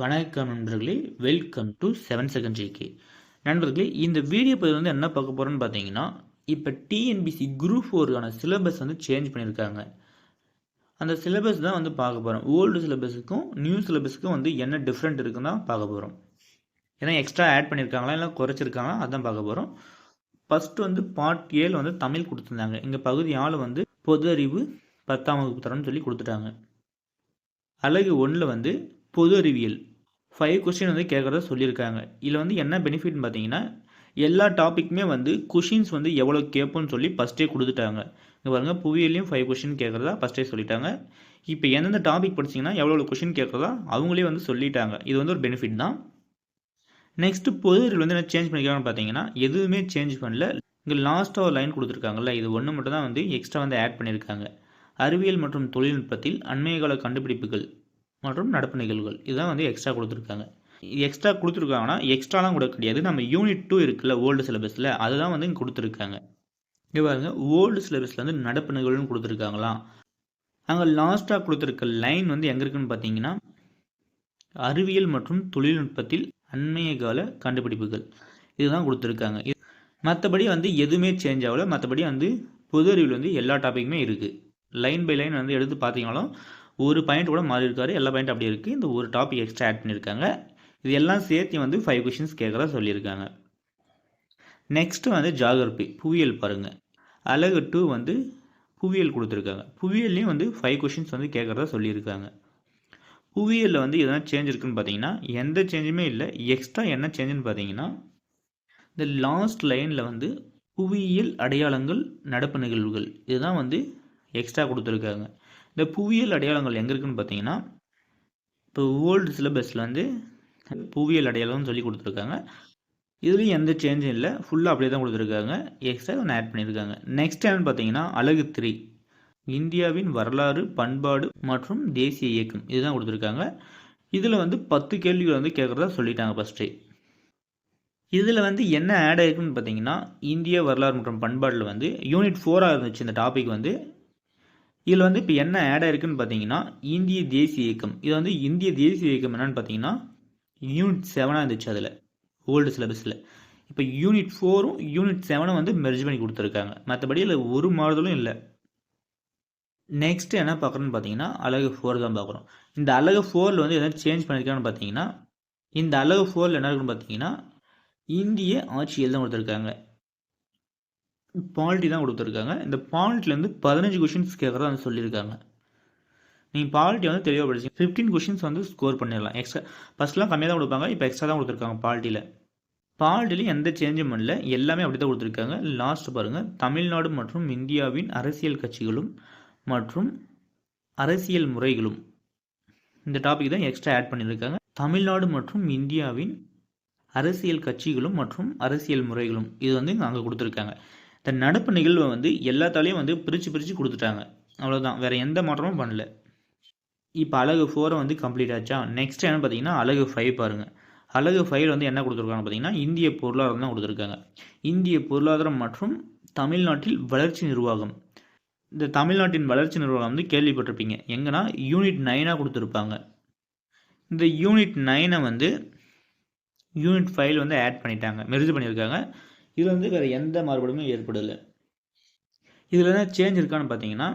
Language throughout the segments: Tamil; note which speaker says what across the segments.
Speaker 1: வணக்கம் நண்பர்களே. Welcome to seven second G K நண்பர்களே இந்த வீடியோ பதிவு வந்து என்ன பார்க்க போகிறோன்னு பார்த்தீங்கன்னா இப்போ டிஎன்பிசி குரூப் ஃபோருக்கான சிலபஸ் வந்து சேஞ்ச் பண்ணியிருக்காங்க. அந்த சிலபஸ் தான் வந்து பார்க்க போகிறோம் ஓல்டு சிலபஸுக்கும் நியூ சிலபஸுக்கும் வந்து என்ன டிஃப்ரெண்ட் இருக்குன்னு தான் பார்க்க போகிறோம் ஏன்னா எக்ஸ்ட்ரா ஆட் பண்ணியிருக்காங்களா இல்லை குறைச்சிருக்காங்களா அதான் பார்க்க போகிறோம் ஃபஸ்ட்டு வந்து பார்ட் ஏழு வந்து தமிழ் கொடுத்துருந்தாங்க. இங்கே பகுதி ஆள் வந்து பொது அறிவு பத்தாம் வகுப்பு தரம்னு சொல்லி கொடுத்துட்டாங்க. அழகு ஒன்றில் வந்து பொது அறிவியல் ஃபைவ் கொஸ்டின் வந்து கேட்குறதா சொல்லியிருக்காங்க. இதில் வந்து என்ன பெனிஃபிட்னு பார்த்தீங்கன்னா எல்லா டாப்பிக்குமே வந்து கொஷின்ஸ் வந்து எவ்வளோ கேட்போம்னு சொல்லி ஃபஸ்ட்டே கொடுத்துட்டாங்க. இங்கே பாருங்கள் புவியிலையும் ஃபைவ் கொஷின் கேட்குறதா ஃபஸ்ட்டே சொல்லிட்டாங்க. இப்போ எந்தெந்த டாபிக் படிச்சிங்கன்னா எவ்வளோ கொஷின் கேட்குறதா அவங்களே வந்து சொல்லிட்டாங்க. இது வந்து ஒரு பெனிஃபிட் தான். நெக்ஸ்ட்டு பொது அறிவில் வந்து என்ன சேஞ்ச் பண்ணிக்கிறாங்கன்னு பார்த்தீங்கன்னா எதுவுமே சேஞ்ச் பண்ணல. இங்கே லாஸ்ட்டாக ஒரு லைன் கொடுத்துருக்காங்கல்ல இது ஒன்று மட்டும் தான் வந்து எக்ஸ்ட்ரா வந்து ஆட் பண்ணியிருக்காங்க அறிவியல் மற்றும் தொழில்நுட்பத்தில் அண்மைய கால கண்டுபிடிப்புகள். மற்றும் நடப்பு நிகழ்வுகள். இதுதான் வந்து எக்ஸ்ட்ரா கொடுத்துருக்காங்க. எக்ஸ்ட்ரா கொடுத்துருக்காங்கன்னா எக்ஸ்ட்ராலாம் கூட கிடையாது. நம்ம யூனிட் டூ இருக்குல்ல ஓல்டு சிலபஸில் அதுதான் வந்து இங்கே கொடுத்துருக்காங்க. இங்கே பாருங்க ஓல்டு சிலபஸில் வந்து நடப்பு நிகழ்வுன்னு கொடுத்துருக்காங்களாம். அங்கே லாஸ்ட்டாக கொடுத்துருக்க லைன் வந்து எங்கே இருக்குன்னு பார்த்தீங்கன்னா அறிவியல் மற்றும் தொழில்நுட்பத்தில் அண்மைய கால கண்டுபிடிப்புகள். இதுதான் கொடுத்துருக்காங்க. மற்றபடி வந்து எதுவுமே சேஞ்ச் ஆகல. மற்றபடி வந்து பொது அறிவில் வந்து எல்லா டாப்பிக்குமே இருக்குது லைன் பை லைன் வந்து எடுத்து பார்த்தீங்கனாலும் ஒரு பாயிண்ட் கூட மாறி இருக்காரு. எல்லா பாயிண்ட் அப்படி இருக்குது இந்த ஒரு டாபிக் எக்ஸ்ட்ரா ஆட் பண்ணியிருக்காங்க. இது எல்லாம் சேர்த்து வந்து ஃபைவ் கொஷின்ஸ் கேட்குறதா சொல்லியிருக்காங்க. நெக்ஸ்ட்டு வந்து ஜாகிரபி புவியியல் பாருங்கள் அழகு டூ வந்து புவியியல் கொடுத்துருக்காங்க. புவியியல்லையும் வந்து ஃபைவ் கொஷின்ஸ் வந்து கேட்குறதா சொல்லியிருக்காங்க. புவியியலில் வந்து எதனா சேஞ்ச் இருக்குன்னு பார்த்தீங்கன்னா எந்த சேஞ்சுமே இல்லை. எக்ஸ்ட்ரா என்ன சேஞ்சுன்னு பார்த்தீங்கன்னா இந்த லாஸ்ட் லைனில் வந்து புவியியல் அடையாளங்கள் நடப்பு நிகழ்வுகள். இதுதான் வந்து எக்ஸ்ட்ரா கொடுத்துருக்காங்க. இந்த புவியியல் அடையாளங்கள் எங்கே இருக்குன்னு பார்த்தீங்கன்னா இப்போ ஓல்டு சிலபஸில் வந்து புவியியல் அடையாளம்னு சொல்லி கொடுத்துருக்காங்க. இதுலேயும் எந்த சேஞ்சும் இல்லை. ஃபுல்லாக அப்படியே தான் கொடுத்துருக்காங்க. எக்ஸ்ட்ரா ஒன்று ஆட் பண்ணியிருக்காங்க. நெக்ஸ்ட் என்னன்னு பார்த்தீங்கன்னா அழகு த்ரீ. இந்தியாவின் வரலாறு பண்பாடு மற்றும் தேசிய இயக்கம். இதுதான் கொடுத்துருக்காங்க. இதில் வந்து பத்து கேள்விகள் வந்து கேட்குறதா சொல்லிட்டாங்க ஃபஸ்ட்டே இதில் வந்து என்ன ஆட் ஆயிருக்குன்னு பார்த்தீங்கன்னா இந்திய வரலாறு மற்றும் பண்பாடில் வந்து யூனிட் ஃபோராக இருந்துச்சு இந்த டாபிக் வந்து. இதில் வந்து இப்போ என்ன ஆட் ஆயிருக்குன்னு பார்த்தீங்கன்னா இந்திய தேசிய இயக்கம். இது வந்து இந்திய தேசிய இயக்கம் என்னன்னு பார்த்தீங்கன்னா யூனிட் செவனாக இருந்துச்சு அதில் ஓல்டு சிலபஸில் இப்போ யூனிட் ஃபோரும் யூனிட் செவனும் வந்து மெர்ஜ் பண்ணி கொடுத்துருக்காங்க. மற்றபடி இல்லை ஒரு மாறுதலும் இல்லை. நெக்ஸ்ட் என்ன பார்க்குறோன்னு பார்த்தீங்கன்னா அழகு ஃபோர் தான் பார்க்குறோம். இந்த அழகு ஃபோரில் வந்து எதாவது சேஞ்ச் பண்ணியிருக்கான்னு பார்த்தீங்கன்னா இந்த அழகு ஃபோரில் என்ன இருக்குன்னு பார்த்தீங்கன்னா இந்திய ஆட்சியல் தான் கொடுத்துருக்காங்க. பால்ட்டி தான் கொடுத்துருக்காங்க. இந்த பால்ட்லேருந்து பதினஞ்சு கொஷின்ஸ் கேட்குறதா வந்து சொல்லியிருக்காங்க. நீங்கள் பால்ட்டி வந்து தெளிவாக படிச்சு ஃபிஃப்டீன் கொஷின்ஸ் வந்து ஸ்கோர் பண்ணிடலாம். எக்ஸ்ட்ரா ஃபஸ்ட்லாம் கம்மியாக தான் கொடுப்பாங்க. இப்போ எக்ஸ்ட்ரா தான் கொடுத்துருக்காங்க பால்ட்டியில் பால்ட்டிலையும் எந்த சேஞ்சும் இல்லை. எல்லாமே அப்படி தான் கொடுத்துருக்காங்க. லாஸ்ட் பாருங்கள் தமிழ்நாடு மற்றும் இந்தியாவின் அரசியல் கட்சிகளும் மற்றும் அரசியல் முறைகளும். இந்த டாபிக் தான் எக்ஸ்ட்ரா ஆட் பண்ணியிருக்காங்க. தமிழ்நாடு மற்றும் இந்தியாவின் அரசியல் கட்சிகளும் மற்றும் அரசியல் முறைகளும். இது வந்து அங்கே கொடுத்துருக்காங்க. இந்த நடப்பு நிகழ்வை வந்து எல்லாத்தாலையும் வந்து பிரித்து பிரித்து கொடுத்துட்டாங்க. அவ்வளோதான் வேறு எந்த மாற்றமும் பண்ணல. இப்போ அழகு ஃபோரை வந்து கம்ப்ளீட் ஆச்சா? நெக்ஸ்ட் என்ன பார்த்தீங்கன்னா அழகு ஃபைவ் பாருங்கள் அழகு ஃபைவ் வந்து என்ன கொடுத்துருக்காங்க பார்த்தீங்கன்னா இந்திய பொருளாதாரம் தான் கொடுத்துருக்காங்க. இந்திய பொருளாதாரம் மற்றும் தமிழ்நாட்டில் வளர்ச்சி நிர்வாகம். இந்த தமிழ்நாட்டின் வளர்ச்சி நிர்வாகம் வந்து கேள்விப்பட்டிருப்பீங்க. எங்கன்னா யூனிட் நைனாக கொடுத்துருப்பாங்க. இந்த யூனிட் நைனை வந்து யூனிட் ஃபைல் வந்து ஆட் பண்ணிட்டாங்க. மெர்ஜ் பண்ணியிருக்காங்க. இதில் வந்து வேறு எந்த மாறுபாடுமே ஏற்படலை. இதில் என்ன சேஞ்ச் இருக்கான்னு பார்த்தீங்கன்னா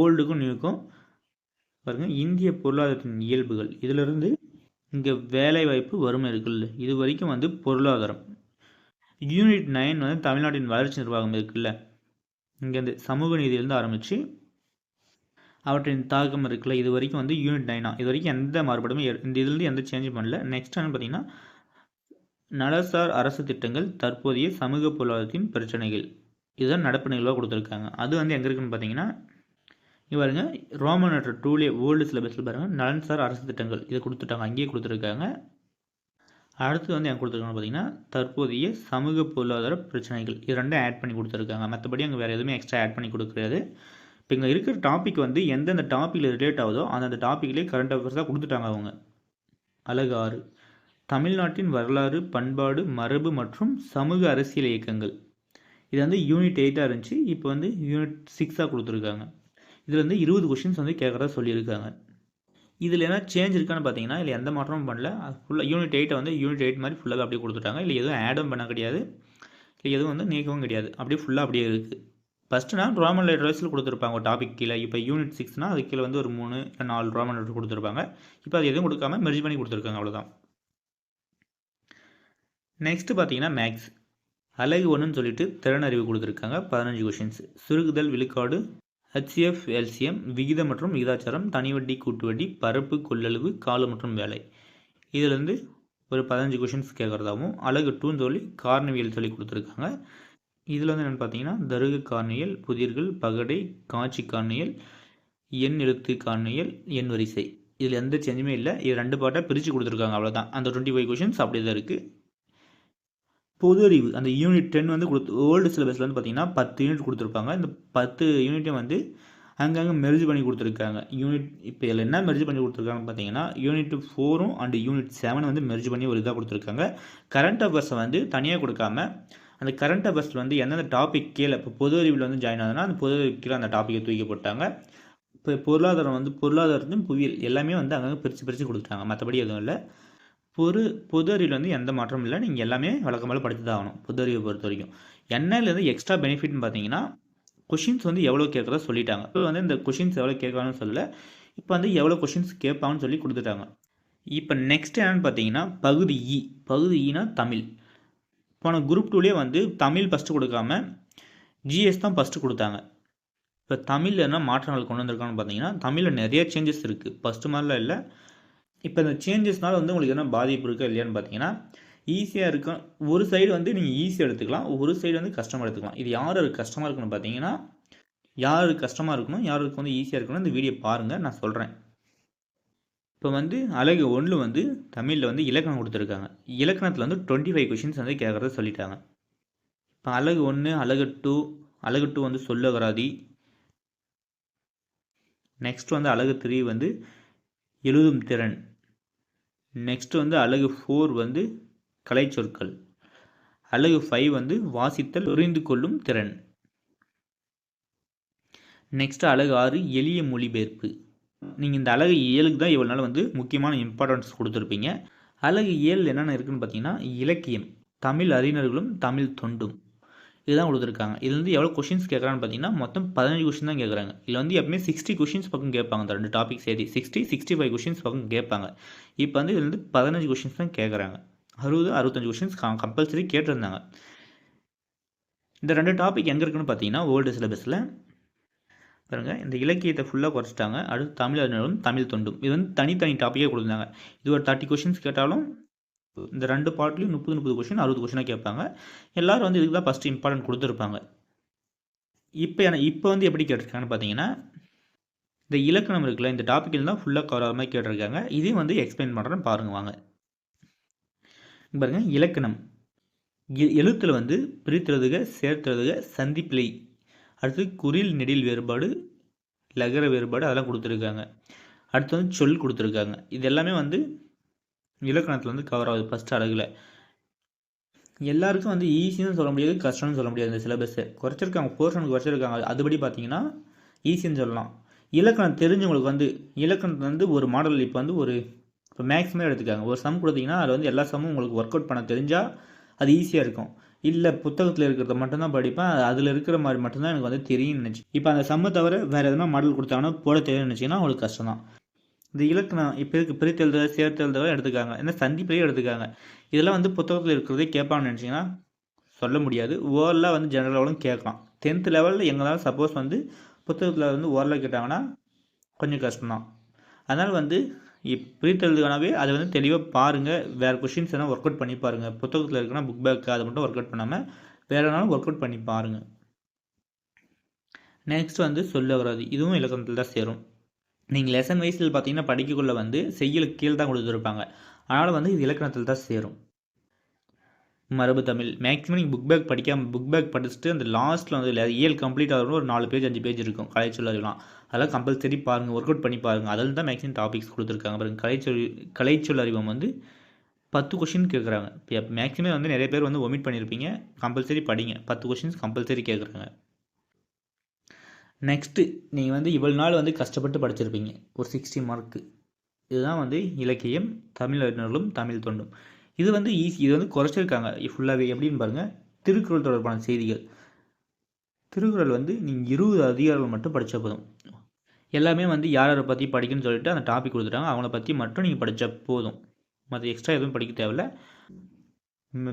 Speaker 1: ஓல்டுக்கும் நியூக்கும் பாருங்கள் இந்திய பொருளாதாரத்தின் இயல்புகள். இதிலிருந்து இங்கே வேலைவாய்ப்பு வறுமை இருக்குல்ல இது வரைக்கும் வந்து பொருளாதாரம். யூனிட் நைன் வந்து தமிழ்நாட்டின் வளர்ச்சி நிர்வாகம் இருக்குல்ல இங்கேருந்து சமூக நீதியிலேருந்து ஆரம்பித்து அவற்றின் தாக்கம் இருக்குல்ல இது வரைக்கும் வந்து யூனிட் நைனா இது வரைக்கும் எந்த மாறுபாடுமே இந்த இதுலேருந்து எந்த சேஞ்சும் பண்ணல. நெக்ஸ்ட் என்ன பார்த்தீங்கன்னா நலசார் அரசு திட்டங்கள் தற்போதைய சமூக பொருளாதாரத்தின் பிரச்சனைகள். இதுதான் நடப்பு நிகழ்வாக கொடுத்துருக்காங்க. அது வந்து எங்கே இருக்குன்னு பார்த்தீங்கன்னா இங்கே பாருங்க ரோமன் லெட்டர் டூலே ஓல்டு சிலபஸில் பாருங்கள் நலன்சார் அரசு திட்டங்கள். இதை கொடுத்துட்டாங்க அங்கேயே கொடுத்துருக்காங்க. அடுத்து வந்து எங்கே கொடுத்துருக்காங்க பார்த்தீங்கன்னா தற்போதைய சமூக பொருளாதார பிரச்சனைகள். இது ரெண்டும் ஆட் பண்ணி கொடுத்துருக்காங்க. மற்றபடி அங்கே வேறு எதுவுமே எக்ஸ்ட்ரா ஆட் பண்ணி கொடுக்குறது இப்போ இங்கே இருக்கிற டாபிக் வந்து எந்தெந்த டாப்பிக்கில் ரிலேட் ஆகுதோ அந்தந்த டாப்பிக்லேயே கரண்ட் அஃபேர்ஸாக கொடுத்துட்டாங்க அவங்க. அழகாறு ஆறு. தமிழ்நாட்டின் வரலாறு பண்பாடு மரபு மற்றும் சமூக அரசியல் இயக்கங்கள். இது வந்து யூனிட் எயிட்டாக இருந்துச்சு. இப்போ வந்து யூனிட் சிக்ஸாக கொடுத்துருக்காங்க. இதில் வந்து இருபது கொஷின்ஸ் வந்து கேட்குறதா சொல்லியிருக்காங்க. இதில் என்ன சேஞ்ச் இருக்கான்னு பார்த்தீங்கன்னா இல்லை எந்த மாற்றமும் பண்ணல. ஃபுல்லாக யூனிட் எயிட்டை வந்து யூனிட் எயிட் மாதிரி ஃபுல்லாக அப்படியே கொடுத்துட்டாங்க. இல்லை எதுவும் ஆடும் பண்ண கிடையாது. இல்லை எதுவும் வந்து நீக்கவும் கிடையாது. அப்படியே ஃபுல்லாக அப்படியே இருக்குது ஃபஸ்ட்டுனா ரோமன் லெட்டர் வைஸில் கொடுத்துருப்பாங்க. ஒரு டாபிக் கீழே. இப்போ யூனிட் சிக்ஸ்னால் அது கீழே வந்து ஒரு மூணு இல்லை நாலு ரோமன் லெட்டர் கொடுத்துருப்பாங்க. இப்போ அது எதுவும் கொடுக்காம மெர்ஜ் பண்ணி கொடுத்துருக்காங்க. அவ்வளோதான் நெக்ஸ்ட்டு பார்த்தீங்கன்னா மேக்ஸ் அழகு ஒன்றுன்னு சொல்லிட்டு திறனறிவு கொடுத்துருக்காங்க. பதினஞ்சு கொஷின்ஸ் சுருகுதல் விழுக்காடு ஹெச்சிஎஃப் எல்சிஎம் விகிதம் மற்றும் விகிதாச்சாரம் தனி வட்டி கூட்டு வட்டி பரப்பு கொள்ளளவு காலம் மற்றும் வேலை. இதிலேருந்து ஒரு பதினஞ்சு கொஷின்ஸ் கேட்குறதாகவும் அழகு டூன்னு சொல்லி கார்னவியல் சொல்லி கொடுத்துருக்காங்க. இதில் வந்து என்னென்னு பார்த்தீங்கன்னா தருகு கார்னியல் புதிர்கள் பகடை காட்சி கார்னியல் எண் எழுத்து கார்னியல் எண் வரிசை. இதில் எந்த சேஞ்சுமே இல்லை. இது ரெண்டு பாட்டாக பிரித்து கொடுத்துருக்காங்க அவ்வளோதான் அந்த டுவெண்ட்டி ஃபைவ் கொஷின்ஸ் அப்படி தான் இருக்குது பொது அறிவு அந்த யூனிட் டென் வந்து கொடுத்து ஓல்டு சிலபஸில் வந்து பார்த்தீங்கன்னா பத்து யூனிட் கொடுத்துருப்பாங்க. இந்த பத்து யூனிட்டையும் வந்து அங்கங்கே மெர்ஜ் பண்ணி கொடுத்துருக்காங்க. யூனிட் இப்போ இதில் என்ன மெர்ஜ் பண்ணி கொடுத்துருக்காங்கன்னு பார்த்தீங்கன்னா யூனிட் ஃபோரும் அண்ட் யூனிட் செவன் வந்து மெர்ஜ் பண்ணி ஒரு இதாக கொடுத்துருக்காங்க. கரண்ட் அஃபேர்ஸை வந்து தனியாக கொடுக்காம அந்த கரண்ட் அஃபேர்ஸில் வந்து எந்தெந்த டாபிக் கீழே இப்போ பொது அறிவில் வந்து ஜாயின் ஆகுதுன்னா அந்த பொது அறிவு கீழே அந்த டாப்பிக்கை தூக்கி போட்டாங்க. இப்போ பொருளாதாரம் வந்து பொருளாதாரத்தையும் புவியியல் எல்லாமே வந்து அங்கங்கே பிரித்து பிரித்து கொடுத்துட்டாங்க. மற்றபடி எதுவும் இல்லை. பொது பொது அறிவில் வந்து எந்த மாற்றமும் இல்லை. நீங்கள் எல்லாமே வழக்கமாக படித்து தான் ஆகணும் பொது அறிவை பொறுத்த வரைக்கும். என்ஐலேருந்து எக்ஸ்ட்ரா பெனிஃபிட்னு பார்த்தீங்கன்னா கொஷின்ஸ் வந்து எவ்வளோ கேட்குறதா சொல்லிட்டாங்க. இப்போ வந்து இந்த கொஷின்ஸ் எவ்வளோ கேட்கலாம்னு சொல்லலை. இப்போ வந்து எவ்வளோ கொஷின்ஸ் கேட்பாங்கன்னு சொல்லி கொடுத்துட்டாங்க. இப்போ நெக்ஸ்ட் என்னென்னு பார்த்தீங்கன்னா பகுதி இ பகுதி e ஈனா தமிழ். போன குரூப் டூலேயே வந்து தமிழ் ஃபஸ்ட்டு கொடுக்காம ஜிஎஸ் தான் ஃபஸ்ட்டு கொடுத்தாங்க. இப்போ தமிழில் என்ன மாற்றங்கள் கொண்டு வந்திருக்காங்கன்னு பார்த்தீங்கன்னா தமிழில் நிறைய சேஞ்சஸ் இருக்குது ஃபஸ்ட்டு மாதிரிலாம் இல்லை. இப்போ இந்த சேஞ்சஸ்னால வந்து உங்களுக்கு என்ன பாதிப்பு இருக்கா இல்லையான்னு பார்த்தீங்கன்னா ஈஸியாக இருக்கும் ஒரு சைடு வந்து நீங்கள் ஈஸியாக எடுத்துக்கலாம் ஒரு சைடு வந்து கஷ்டமாக எடுத்துக்கலாம். இது யார் கஷ்டமாக இருக்குன்னு பார்த்தீங்கன்னா யார் கஷ்டமாக இருக்கணும் யாருக்கு வந்து ஈஸியாக இருக்கணும் இந்த வீடியோ பாருங்கள் நான் சொல்கிறேன் இப்போ வந்து அழகு ஒன்று வந்து தமிழில் வந்து இலக்கணம் கொடுத்துருக்காங்க. இலக்கணத்தில் வந்து டுவெண்ட்டி ஃபைவ் கொஷின்ஸ் வந்து கேட்குறத சொல்லிட்டாங்க. இப்போ அழகு ஒன்று அழகு டூ அழகு டூ வந்து சொல்லகராதி நெக்ஸ்ட் வந்து அழகு த்ரீ வந்து எழுதும் திறன். நெக்ஸ்ட் வந்து அழகு ஃபோர் வந்து கலை சொற்கள் அழகு ஃபைவ் வந்து வாசித்தல் புரிந்து கொள்ளும் திறன். நெக்ஸ்ட் அழகு ஆறு எளிய மொழிபெயர்ப்பு. நீங்கள் இந்த அழகு ஏழுக்கு தான் இவ்வளோ நாள் வந்து முக்கியமான இம்பார்ட்டன்ஸ் கொடுத்துருப்பீங்க. அழகு ஏழு என்னென்ன இருக்குன்னு பார்த்தீங்கன்னா இலக்கியம். தமிழ் அறிஞர்களும் தமிழ் தொண்டும். இதுதான் கொடுத்துருக்காங்க. இது வந்து எவ்வளோ கொஷின்ஸ் கேட்குறான்னு பார்த்தீங்கன்னா மொத்தம் பதினஞ்சு கொஷின் தான் கேட்குறாங்க. இதில் வந்து எப்பவுமே சிக்ஸ்டி கொஷின்ஸ் பக்கம் கேட்பாங்க அந்த ரெண்டு டாபிக் சேர்த்து. சிக்ஸ்டி சிக்ஸ்டி ஃபைவ் கொஷின்ஸ் பக்கம் கேட்பாங்க. இப்போ வந்து இதில் வந்து பதினஞ்சு கொஷின்ஸ் தான் கேட்குறாங்க. அறுபது அறுபத்தஞ்சு கொஷின்ஸ் கம்பல்சரி கேட்டிருந்தாங்க. இந்த ரெண்டு டாபிக் எங்கே இருக்குன்னு பார்த்தீங்கன்னா ஓல்டு சிலபஸில் பாருங்க இந்த இலக்கியத்தை ஃபுல்லாக குறைச்சிட்டாங்க. அடுத்து தமிழ் அறிஞர்களும் தமிழ் தொண்டும். இது வந்து தனித்தனி டாப்பிக்கே கொடுத்தாங்க இது ஒரு தேர்ட்டி கொஷின்ஸ் கேட்டாலும் இந்த ரெண்டு பார்ட்லையும் முப்பது முப்பது கொஷின் அறுபது கொஷினாக கேட்பாங்க. எல்லோரும் வந்து இதுக்கு தான் ஃபஸ்ட்டு இம்பார்ட்டன்ட் கொடுத்துருப்பாங்க. இப்போ என இப்போ வந்து எப்படி கேட்டிருக்காங்கன்னு பார்த்தீங்கன்னா இந்த இலக்கணம் இருக்குல்ல இந்த டாப்பிக்கில் தான் ஃபுல்லாக கவர் ஆகிற மாதிரி கேட்டிருக்காங்க. இதையும் வந்து எக்ஸ்பிளைன் பண்ணுறேன் பாருங்க வாங்க. பாருங்கள் இலக்கணம். எழுத்தில் வந்து பிரித்துறதுக சேர்த்துறதுக சந்திப்பிலை. அடுத்து குறில் நெடில் வேறுபாடு லகர வேறுபாடு அதெல்லாம் கொடுத்துருக்காங்க. அடுத்து வந்து சொல் கொடுத்துருக்காங்க. இது எல்லாமே வந்து இலக்கணத்தில் வந்து கவர் ஆகுது ஃபஸ்ட் அழகில். எல்லாருக்கும் வந்து ஈஸின்னு சொல்ல முடியாது கஷ்டம்னு சொல்ல முடியாது இந்த சிலபஸை குறைச்சிருக்காங்க போர்ஷனுக்கு குறைச்சிருக்காங்க. அதுபடி பார்த்தீங்கன்னா ஈஸின்னு சொல்லலாம். இலக்கணம் தெரிஞ்சவங்களுக்கு வந்து இலக்கணத்தில் வந்து ஒரு மாடல் இப்போ வந்து ஒரு இப்போ மேக்ஸிமம் எடுத்துக்காங்க. ஒரு சம் கொடுத்தீங்கன்னா அதில் வந்து எல்லா சம்மும் உங்களுக்கு ஒர்க் அவுட் பண்ண தெரிஞ்சால் அது ஈஸியாக இருக்கும். இல்லை புத்தகத்தில் இருக்கிறத மட்டும்தான் படிப்பேன். அதில் இருக்கிற மாதிரி மட்டும்தான் எனக்கு வந்து தெரியும்னு நினச்சி இப்போ அந்த சம்மை தவிர வேறு எதனா மாடல் கொடுத்தாங்கன்னா போட தெரியும்னு நினச்சிங்கன்னா உங்களுக்கு கஷ்டம் தான் இந்த இலக்கணம் இப்போ இருக்கு பிரித்தெழுத சேர்த்தெழுத எடுத்துக்காங்க. ஏன்னா சந்திப்பிலையும் எடுத்துக்காங்க. இதெல்லாம் வந்து புத்தகத்தில் இருக்கிறதே கேட்பான்னு நினச்சிங்கன்னா சொல்ல முடியாது. ஓரலாக வந்து ஜென்ரல் லெவலும் கேட்கலாம். டென்த் லெவலில் எங்களால் சப்போஸ் வந்து புத்தகத்தில் வந்து ஓரலாக கேட்டாங்கன்னா கொஞ்சம் கஷ்டம்தான். அதனால் வந்து இப் பிரித்தெழுதுனாவே அதை வந்து தெளிவாக பாருங்கள் வேறு கொஷின்ஸ் எல்லாம் ஒர்க் அவுட் பண்ணி பாருங்கள் புத்தகத்தில் இருக்குன்னா புக் பேக் அதை மட்டும் ஒர்க் அவுட் பண்ணாமல் வேறு ஒர்க் அவுட் பண்ணி பாருங்கள் நெக்ஸ்ட் வந்து சொல்ல வராது. இதுவும் இலக்கணத்தில் தான் சேரும். நீங்கள் லெசன் வைஸில் பார்த்தீங்கன்னா படிக்கக்குள்ளே வந்து செய்யலுக்கு கீழே தான் கொடுத்துருப்பாங்க. அதனால் வந்து இது இலக்கணத்தில் தான் சேரும். மரபு தமிழ். மேக்ஸிமம் நீங்கள் புக் பேக் படிக்காமல் புக் பேக் படிச்சுட்டு அந்த லாஸ்ட்டில் வந்து இயல் கம்ப்ளீட் ஆகணும் ஒரு நாலு பேஜ் அஞ்சு பேஜ் இருக்கும். கலைச்சொல்லாம் அதெல்லாம். கம்பல்சரி பாருங்கள் ஒர்க் அவுட் பண்ணி பாருங்கள் அதில் தான் மேக்ஸிமம் டாபிக்ஸ் கொடுத்துருக்காங்க. பாருங்கள் கலைச்சொல் கலைச்சொல் அறிவம் வந்து பத்து கொஷின் கேட்குறாங்க இப்போ மேக்ஸிமம் வந்து நிறைய பேர் வந்து ஒமிட் பண்ணியிருப்பீங்க கம்பல்சரி படிங்க. பத்து கொஷின்ஸ் கம்பல்சரி கேட்குறாங்க நெக்ஸ்ட்டு நீங்கள் வந்து இவ்வளோ நாள் வந்து கஷ்டப்பட்டு படிச்சிருப்பீங்க. ஒரு சிக்ஸ்டி மார்க்கு இதுதான் வந்து இலக்கியம் தமிழர்களும் தமிழ் தொண்டும். இது வந்து ஈஸி இது வந்து குறைச்சிருக்காங்க. ஃபுல்லாகவே எப்படின்னு பாருங்கள் திருக்குறள் தொடர்பான செய்திகள். திருக்குறள் வந்து நீங்கள் இருபது அதிகாரங்கள் மட்டும் படித்தா போதும். எல்லாமே வந்து யார் யாரை பற்றி படிக்கணும்னு சொல்லிட்டு அந்த டாபிக் கொடுத்துட்டாங்க. அவங்கள பற்றி மட்டும் நீங்கள் படித்தா போதும். மற்ற எக்ஸ்ட்ரா எதுவும் படிக்க தேவையில்ல.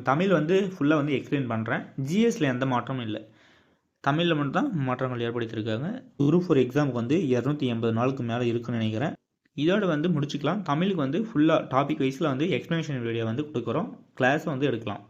Speaker 1: தமிழ் வந்து ஃபுல்லாக வந்து எக்ஸ்பிளைன் பண்ணுறேன் ஜிஎஸ்சில் எந்த மாற்றமும் இல்லை. தமிழில் மட்டும்தான் மாற்றங்கள் ஏற்படுத்தியிருக்காங்க. குரூப் ஃபோர் எக்ஸாமுக்கு வந்து இரநூத்தி எண்பது நாளுக்கு மேலே இருக்குன்னு நினைக்கிறேன். இதோட வந்து முடிச்சுக்கலாம். தமிழுக்கு வந்து ஃபுல்லாக டாபிக் வைஸில் வந்து எக்ஸ்ப்ளனேஷன் வீடியோ வந்து கொடுக்குறோம். கிளாஸ் வந்து எடுக்கலாம்.